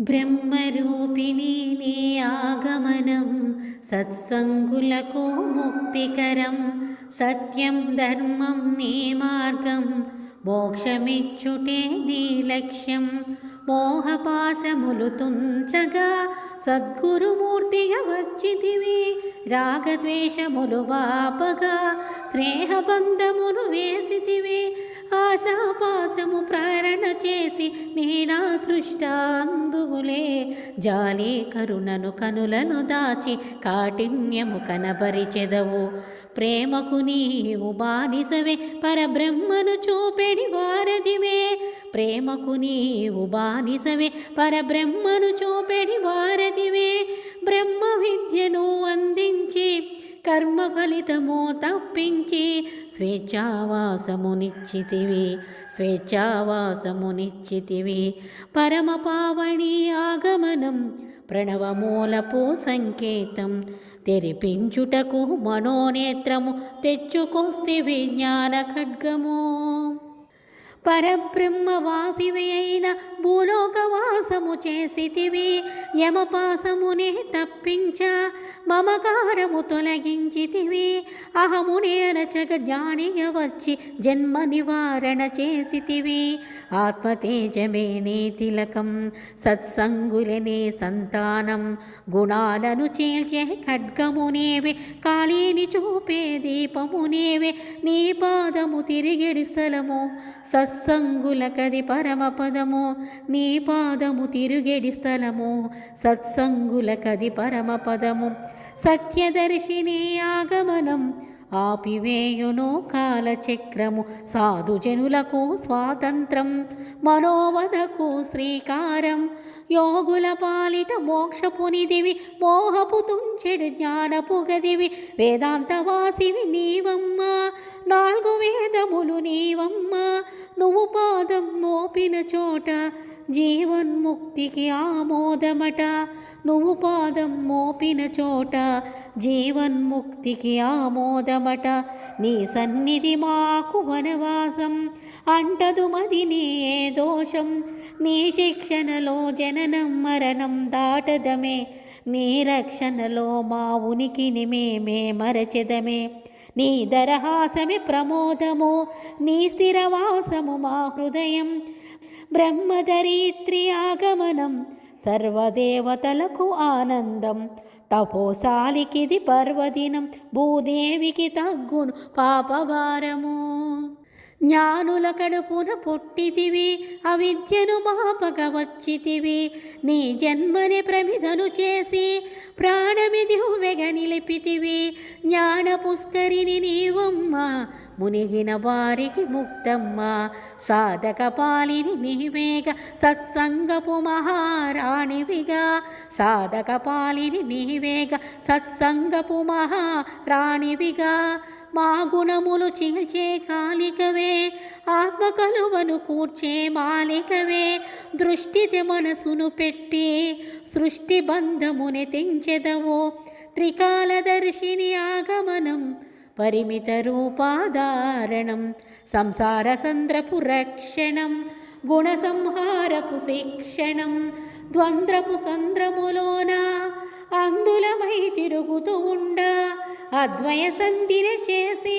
బ్రహ్మరూపిణి నీ ఆగమనం సత్సంగులకు ముక్తికరం సత్యం ధర్మం నీ మార్గం మోక్షమిచ్చుటే నీ లక్ష్యం. మోహపాశములు తుంచగా సద్గురుమూర్తిగా వచ్చితివి రాగద్వేషములు వాపగా స్నేహబంధమును వేసితివి ఆశాపాసము ప్రేరణ చేసి నేనా సృష్టాందువులే జాలి కరుణను కనులను దాచి కాఠిన్యము కనబరిచెదవు. ప్రేమకు నీవు బానిసవే పరబ్రహ్మను చూపెడి వారదివే ప్రేమకు నీవు బానిసవే పరబ్రహ్మను చూపెడి వారదివే బ్రహ్మ విద్యను అందించి కర్మ ఫలితము తప్పించి స్వేచ్ఛావాసమునిచ్చితివి. స్వేచ్ఛావాసమునిచ్చితివి. పరమ పావణి ఆగమనం ప్రణవమూలపు సంకేతం. తెరిపించుటకు మనోనేత్రము తెచ్చుకొస్తే విజ్ఞాన ఖడ్గము. పరబ్రహ్మవాసివి అయిన భూలోకవాసము చేసితివి యమపాసమునే తప్పించ మమకారము తొలగించితివి. అహమునే అనచగ జానియవచ్చి జన్మ నివారణ చేసితివి. ఆత్మతేజమే నీ తిలకం సత్సంగులనే సంతానం. గుణాలను చీల్చే ఖడ్గమునేవే కాళీని చూపే దీపమునేవే నీ పాదము తిరిగిడి స్థలము సత్ సత్సంగులకది పరమపదము నీ పాదము తిరుగెడి స్థలము. సత్సంగులకది పరమపదము. సత్యదర్శిని ఆగమనం ఆపివేయును కాలచక్రము. సాధుజనులకు స్వాతంత్రం మనోవధకు శ్రీకారం. యోగుల పాలిట మోక్షపునిదివి మోహపు తుంచెడు జ్ఞానపు గదివి వేదాంతవాసివి నీవమ్మ నాలుగు వేదములు నీవమ్మ. నువ్వు పాదం మోపిన చోట జీవన్ముక్తికి ఆమోదమట. నువ్వు పాదం మోపిన చోట జీవన్ముక్తికి ఆమోదమట. నీ సన్నిధి మాకు వనవాసం. అంటదు మది నీ దోషం. నీ శిక్షణలో జననం మరణం దాటదమే. నీ రక్షణలో మా ఉనికిని మేమే మరచెదమే. నీ దరహాసమి ప్రమోదము. నీ స్థిరవాసము మా హృదయం. బ్రహ్మధరిత్రి ఆగమనం సర్వదేవతలకు ఆనందం. తపోసాలికిది పర్వదినం భూదేవికి తగ్గును పాపభారము జ్ఞానుల కడుపున పుట్టితివి అవిద్యను మాపక వచ్చితివి నీ జన్మని ప్రమిదను చేసి ప్రాణమిది వెగ నిలిపితివి. జ్ఞాన పుష్కరిని నీవమ్మ మునిగిన వారికి ముక్తమ్మ. సాధక పాలిని నీవేగ సత్సంగపు మహారాణివిగా. సాధక పాలిని నీవేగ సత్సంగపు మహారాణివిగా. మా గుణములు చీల్చే కాలికవే ఆత్మ కలువను కూర్చే మాలికవే. దృష్టితే మనసును పెట్టి సృష్టి బంధముని తెంచెదవు. త్రికాలదర్శిని ఆగమనం పరిమిత రూపాధారణం. సంసార సంద్రపు రక్షణం గుణ సంహారపు శిక్షణం. ద్వంద్రపు సంద్రములోనా అందులమై తిరుగుతూ ఉండ అద్వయ సంధిని చేసి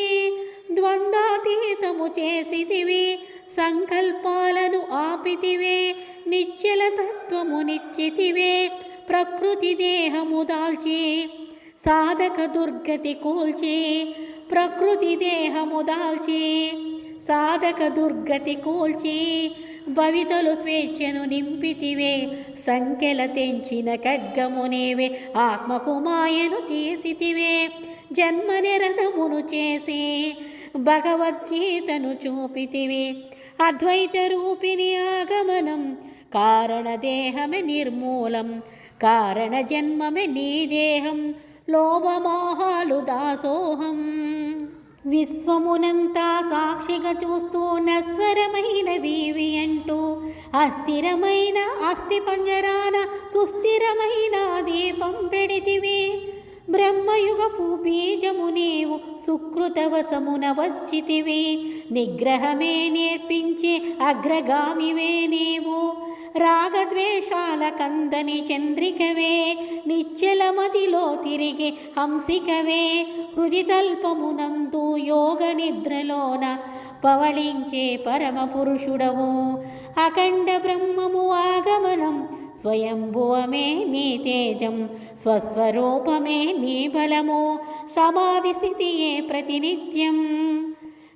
ద్వంద్వాతీతము చేసితివి సంకల్పాలను ఆపితివే నిశ్చల తత్వము నిశ్చితివే ప్రకృతి దేహము దాల్చి సాధక దుర్గతి కూల్చి ప్రకృతి దేహము దాల్చి. సాధక దుర్గతి కూల్చి భవితలు స్వేచ్ఛను నింపితివే సంఖ్యల తెంచిన ఖడ్గమునేవే ఆత్మకు మాయను తీసితివే. జన్మని రథమును చేసి భగవద్గీతను చూపితివి. అద్వైత రూపిణి ఆగమనం కారణదేహమే నిర్మూలం కారణ జన్మమే నీ దేహం. లోభమోహాలు దాసోహం. విశ్వమునంతా సాక్షిగా చూస్తూ నస్వరమైన వీవి అంటూ అస్థిరమైన అస్థి పంజరాన సుస్థిరమైన దీపం పెడితివి. బ్రహ్మయుగపు బీజము నీవు సుకృతవశమున వచ్చితివి. నిగ్రహమే నేర్పించే అగ్రగామివే నీవు. రాగద్వేషాల కందని చంద్రికవే నిశ్చల మదిలో తిరిగి హంసికవే. హృదితల్పమునందు యోగ నిద్రలోన పవళించే పరమ పురుషుడవు అఖండ బ్రహ్మము ఆగమనం స్వయంభువమే నీ తేజం స్వస్వరూపమే నీ బలము. సమాధి స్థితియే ప్రతినిత్యం.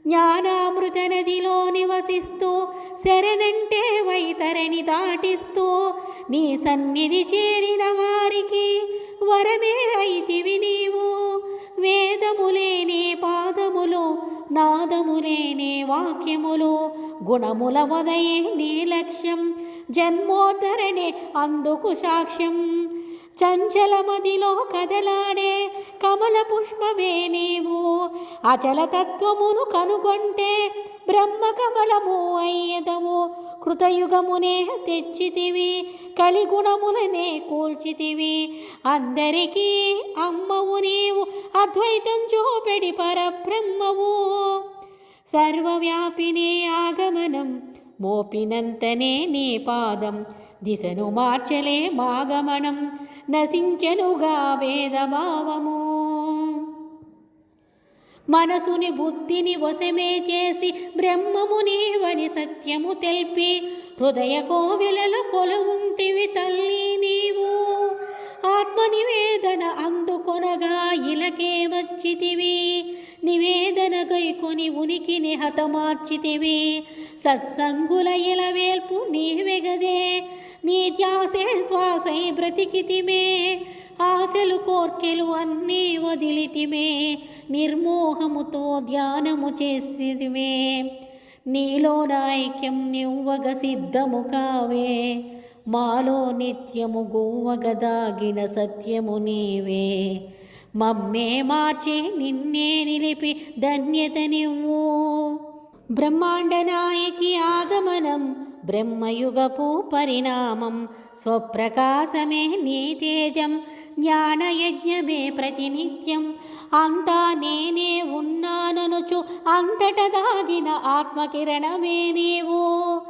జ్ఞానామృత నదిలో నివసిస్తూ శరణంటే వైతరణి దాటిస్తూ నీ సన్నిధి చేరిన వారికి వరమే అయితివి నీవు. వేదములేనే పాదములు నాదములేనే వాక్యములు గుణముల వదయే నీ లక్ష్యం. జన్మోద్ధరణే అందుకు సాక్ష్యం. చంచలమదిలో కదలాడే కమల పుష్పమే నీవు. అచలతత్వమును కనుగొంటే బ్రహ్మ కమలము అయ్యదవు. కృతయుగమునే తెచ్చితివి కలిగుణములనే కూల్చితివి. అందరికీ అమ్మవు నీవు అద్వైతం చూపెడి పరబ్రహ్మవు. సర్వవ్యాపినే ఆగమనం మోపినంతనే నీ పాదం. దిశను మార్చలే మాగమనం. నశించెనుగా వేదభావము. మనసుని బుద్ధిని వశమే చేసి బ్రహ్మము నీవని సత్యము తెల్పి హృదయ కోవిలలో కొలువుంటివి తల్లి నీవు. ఆత్మనివేదన అందుకొనగా ఇలకే వచ్చితివి. నివేదన గైకొని ఉనికిని హతమార్చితివి. సత్సంగుల ఇలవేల్పు నీవెగదే. నీ త్యాసే శ్వాసై బ్రతికితిమే. ఆశలు కోర్కెలు అన్నీ వదిలితిమే. నిర్మోహముతో ధ్యానము చేసితివే నీలో నాయక్యం నివ్వగ సిద్ధము కావే. మాలో నిత్యము గువ్వగదాగిన సత్యము నీవే. మమ్మే మార్చి నిన్నే నిలిపి ధన్యత నివ్వు బ్రహ్మాండ నాయకి ఆగమనం బ్రహ్మయుగపు పరిణామం స్వప్రకాశమే నీ తేజం జ్ఞానయజ్ఞమే ప్రతినిత్యం. అంతా నేనే ఉన్నాననుచు అంతట దాగిన ఆత్మకిరణమే నీవు.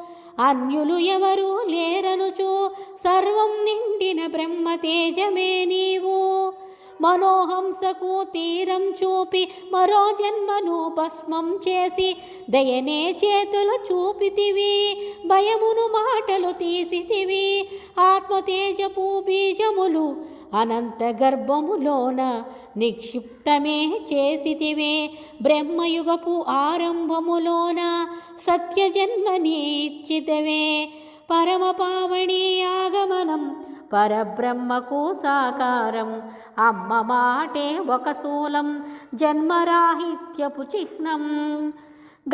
అన్యులు ఎవరు లేరనుచు సర్వం నిండిన బ్రహ్మ తేజమే నీవు. మనోహంసకు తీరం చూపి మరో జన్మను భస్మం చేసి దయనే చేతులు చూపితివి భయమును మాటలు తీసితివి. ఆత్మతేజపు బీజములు అనంత గర్భములోన నిక్షిప్తమే చేసితివే. బ్రహ్మయుగపు ఆరంభములోన సత్యజన్మని ఇచ్చితవే పరమపావణి ఆగమనం పరబ్రహ్మకు సాకారం అమ్మ మాటే ఒక శూలం జన్మరాహిత్యపు చిహ్నం.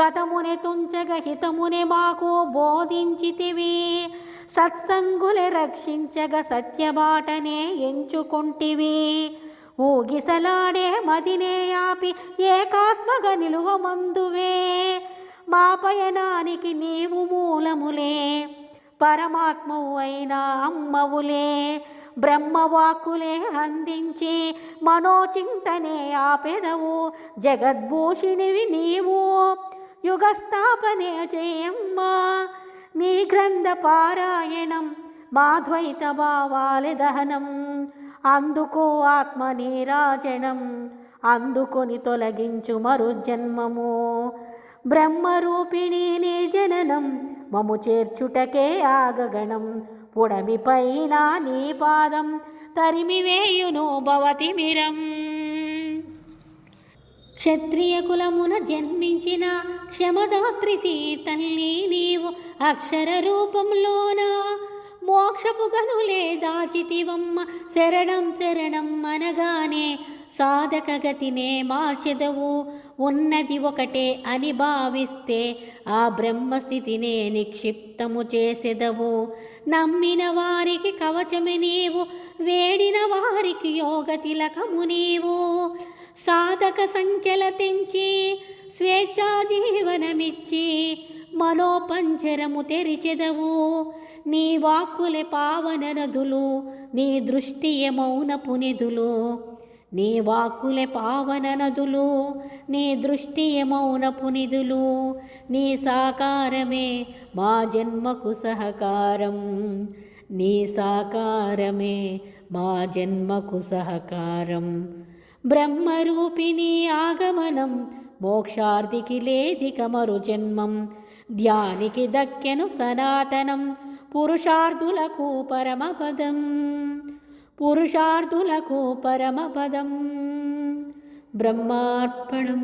గతమునే తుంచగ హితమునే మాకు బోధించితివి. సత్సంగులే రక్షించగ సత్యబాటనే ఎంచుకుంటివి. ఊగిసలాడే మదినే ఆపి ఏకాత్మగ నిలువమందువే. మా పయనానికి నీవు మూలములే. పరమాత్మవు అయిన అమ్మవులే బ్రహ్మవాకులే అందించి మనోచింతనే ఆపెదవు. జగద్భూషిణివి నీవు యుగస్థాపనే చేయమ్మా నీ గ్రంథ పారాయణం మాధ్వైత భావాల దహనం. అందుకో ఆత్మ నీరాజనం అందుకొని తొలగించు మరు జన్మము బ్రహ్మరూపిణి నీ జననం మము చేర్చుటకే ఆగగణం. పుడమిపైన నీ పాదం తరిమివేయును భవతిమిరం. క్షత్రియ కులమున జన్మించిన క్షమదాత్రికి తల్లి నీవు అక్షర రూపంలోన? మోక్షపు గనులే దాచితివమ్మ శరణం శరణం అనగానే సాధకగతినే మార్చెదవు. ఉన్నది ఒకటే అని భావిస్తే ఆ బ్రహ్మస్థితినే నిక్షిప్తము చేసెదవు. నమ్మిన వారికి కవచమే నీవు వేడిన వారికి యోగ తిలకము నీవు. సాధక సంఖ్యల తెంచి స్వేచ్ఛా జీవనమిచ్చి మనోపంజరము తెరిచెదవు. నీ వాక్కులే పావన నదులు నీ దృష్టియ మౌనపు నిధులు. నీ వాకులే పావన నదులు నీ దృష్టియే మౌనపు నిధులు నీ సాకారమే మా జన్మకు సహకారం నీ సాకారమే మా జన్మకు సహకారం. బ్రహ్మరూపిణి ఆగమనం మోక్షార్థికి లేదిక మరు జన్మం ధ్యానికి దక్కెను సనాతనం పురుషార్థులకు పరమపదం. పురుషార్థులకు పరమపదం బ్రహ్మార్పణం